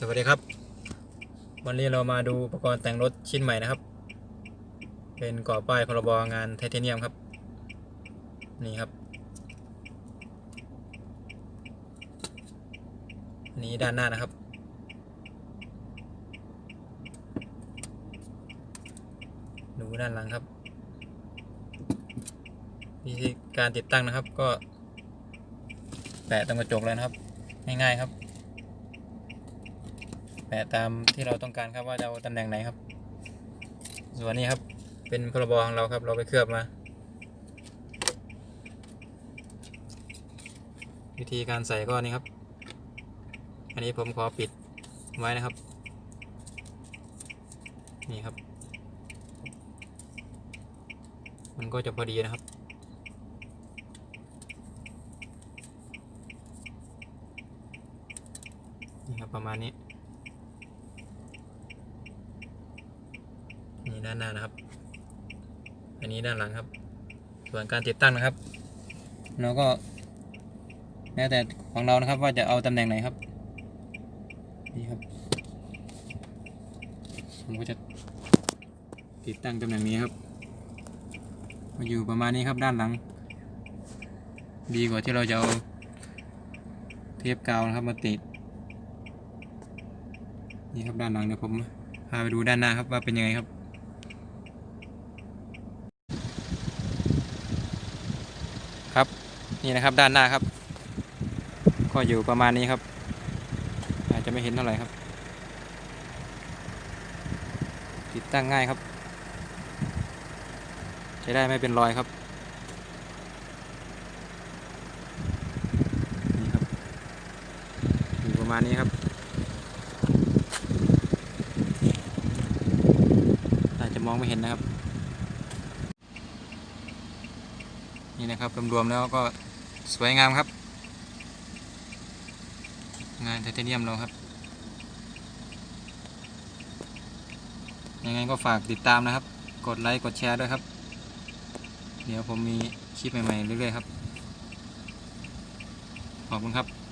สวัสดีครับ วันนี้เรามาดูอุปกรณ์แต่งรถชิ้นใหม่นะครับ เป็นก่อป้ายพรบงานไทเทเนียมครับ นี่ครับนนี้ด้านหน้านะครับ ดูด้านหลังครับวิธีการติดตั้งนะครับก็แปะตรงกระจกเลยนะครับ ง่ายๆครับ แปะตามที่เราต้องการครับว่าจะเอาตำแหน่งไหนครับ ส่วนนี้ครับเป็นพรบของเราครับ เราไปเคลือบมา วิธีการใส่ก็นี่ครับ อันนี้ผมขอปิดไว้นะครับ นี่ครับ มันก็จะพอดีนะครับนี่ครับประมาณนี้ นี่ด้านหน้านะครับ อันนี้ด้านหลังครับ ส่วนการติดตั้งนะครับ เราก็ แล้วแต่ของเรานะครับว่าจะเอาตำแหน่งไหนครับ นี่ครับ ผมก็จะติดตั้งตำแหน่งนี้ครับมาอยู่ประมาณนี้ครับด้านหลัง ดีกว่าที่เราจะเอาเทปกาวนะครับมาติด นี่ครับด้านหลังเดี๋ยวผมพาไปดูด้านหน้าครับว่าเป็นยังไงครับ ครับ นี่นะครับด้านหน้าครับ ก็อยู่ประมาณนี้ครับ อาจจะไม่เห็นเท่าไหร่ครับ ติดตั้งง่ายครับใช้ได้ไม่เป็นรอยครับนี่ครับอยู่ประมาณนี้ครับอาจจะมองไม่เห็นนะครับ นี่นะครับรวมๆแล้วก็สวยงามครับ งานไทเทเนียมเราครับยังไงก็ฝากติดตามนะครับ กดไลค์กดแชร์ด้วยครับ เดี๋ยวผมมีคลิปใหม่ๆเรื่อยๆครับ ขอบคุณครับ